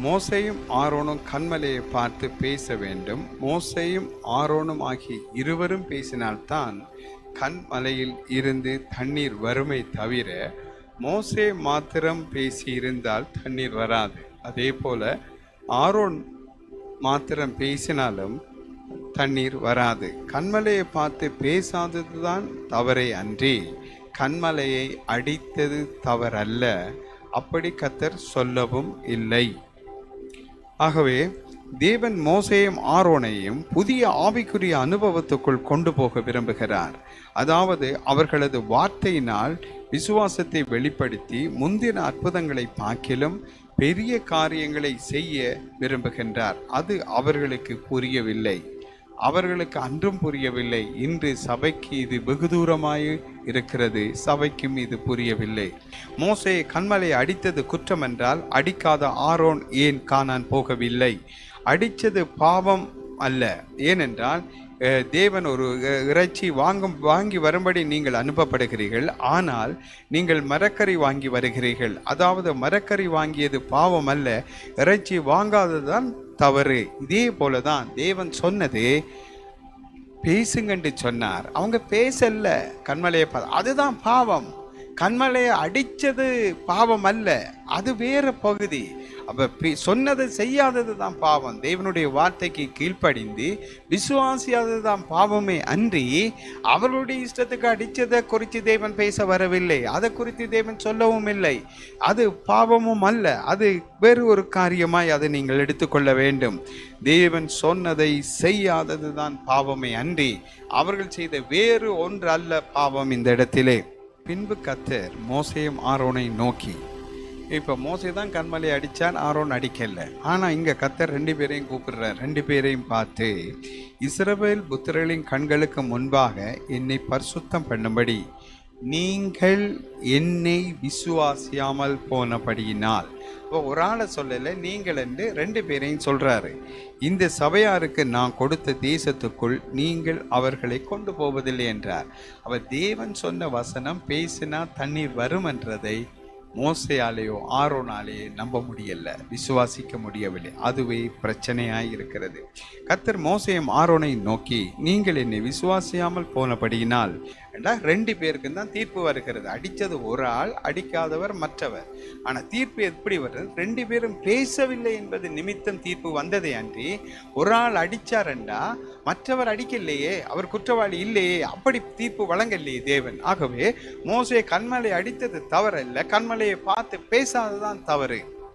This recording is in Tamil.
மோசையும் ஆரோனும் கண்மலையை பார்த்து பேச வேண்டும். மோசையும் ஆரோனும் ஆகிய இருவரும் பேசினால்தான் கண்மலையில் இருந்து தண்ணீர் வறுமை தவிர மோசே மாத்திரம் பேசி இருந்தால் தண்ணீர் வராது. அதே போல ஆரோன் மாத்திரம் பேசினாலும் தண்ணீர் வராது. கண்மலையை பார்த்து பேசாததுதான் தவறே அன்றி கண்மலையை அடித்தது தவறல்ல. அப்படி கத்தர் சொல்லவும் இல்லை. ஆகவே தேவன் மோசையும் ஆரோனையும் புதிய ஆவிக்குரிய அனுபவத்துக்குள் கொண்டு போக விரும்புகிறார். அதாவது அவர்களது வார்த்தையினால் விசுவாசத்தை வெளிப்படுத்தி முந்தின அற்புதங்களை பார்க்கிலும் பெரிய காரியங்களை செய்ய விரும்புகின்றார். அது அவர்களுக்கு புரியவில்லை. அவர்களுக்கு அன்றும் புரியவில்லை. இன்று சபைக்கு இது வெகு தூரமாய் இருக்கிறது. சபைக்கும் இது புரியவில்லை. மோசே கண்மலை அடித்தது குற்றம் என்றால் அடிக்காத ஆரோன் ஏன் காணான் போகவில்லை? அடித்தது பாவம் அல்ல. ஏனென்றால் தேவன் ஒரு இறைச்சி வாங்கும் வாங்கி வரும்படி நீங்கள் அனுப்பப்படுகிறீர்கள். ஆனால் நீங்கள் மரக்கறி வாங்கி வருகிறீர்கள். அதாவது மரக்கறி வாங்கியது பாவம் அல்ல. இறைச்சி வாங்காததுதான் தவறு. இதே போல தான் தேவன் சொன்னது பேசுங்கன்னு சொன்னார். அவங்க பேசல கண்மலையை பார்த்து. அதுதான் பாவம். கண்மலையை அடித்தது பாவம் அல்ல அது வேற பகுதி. அப்போ சொன்னது செய்யாதது தான் பாவம். தேவனுடைய வார்த்தைக்கு கீழ்ப்படிந்து விசுவாசியாதது தான் பாவமே அன்றி அவர்களுடைய இஷ்டத்துக்கு அடித்ததை குறித்து தேவன் பேச வரவில்லை. அதை குறித்து தேவன் சொல்லவும் இல்லை. அது பாவமும் அல்ல அது வேறு ஒரு காரியமாய் அதை நீங்கள் எடுத்துக்கொள்ள வேண்டும். தேவன் சொன்னதை செய்யாதது தான் பாவமே அன்றி அவர்கள் செய்த வேறு ஒன்று அல்ல பாவம் இந்த இடத்திலே. பின்பு கத்தர் மோசையும் ஆரோனை நோக்கி இப்போ மோசை தான் கண்மலை அடித்தான் ஆரோன் அடிக்கல. ஆனால் இங்கே கத்தர் ரெண்டு பேரையும் கூப்பிடுறார். ரெண்டு பேரையும் பார்த்து இஸ்ரவேல் புத்திரர்களின் கண்களுக்கு முன்பாக என்னை பரிசுத்தம் பண்ணும்படி நீங்கள் என்னை விசுவாசியாமல் போனபடியினால். இப்போ ஒரு ஆளை சொல்லலை நீங்கள் என்று ரெண்டு பேரையும் சொல்கிறாரு இந்த சபையாருக்கு நான் கொடுத்த தேசத்துக்குள் நீங்கள் அவர்களை கொண்டு போவதில்லை என்றார். அவர் தேவன் சொன்ன வசனம் பேசினா தண்ணீர் வரும் என்றதை மோசையாலேயோ ஆரோனாலேயோ நம்ப முடியல விசுவாசிக்க முடியவில்லை. அதுவே பிரச்சனையாய் இருக்கிறது. கத்தர் மோசையும் ஆரோனை நோக்கி நீங்கள் என்னை விசுவாசியாமல் போனபடியினால் என்றா ரெண்டு பேருக்கும் தான் தீர்ப்பு வருகிறது. அடித்தது ஒரு ஆள் அடிக்காதவர் மற்றவர். ஆனால் தீர்ப்பு எப்படி வருது? ரெண்டு பேரும் பேசவில்லை என்பது நிமித்தம் தீர்ப்பு வந்ததே அன்றி ஒரு ஆள் அடித்தாரண்டா மற்றவர் அடிக்கலையே அவர் குற்றவாளி இல்லையே அப்படி தீர்ப்பு வழங்கலையே தேவன். ஆகவே மோசையை கண்மலை அடித்தது தவறல்ல அவர்களை பார்த்து பேசாததான் தவறு.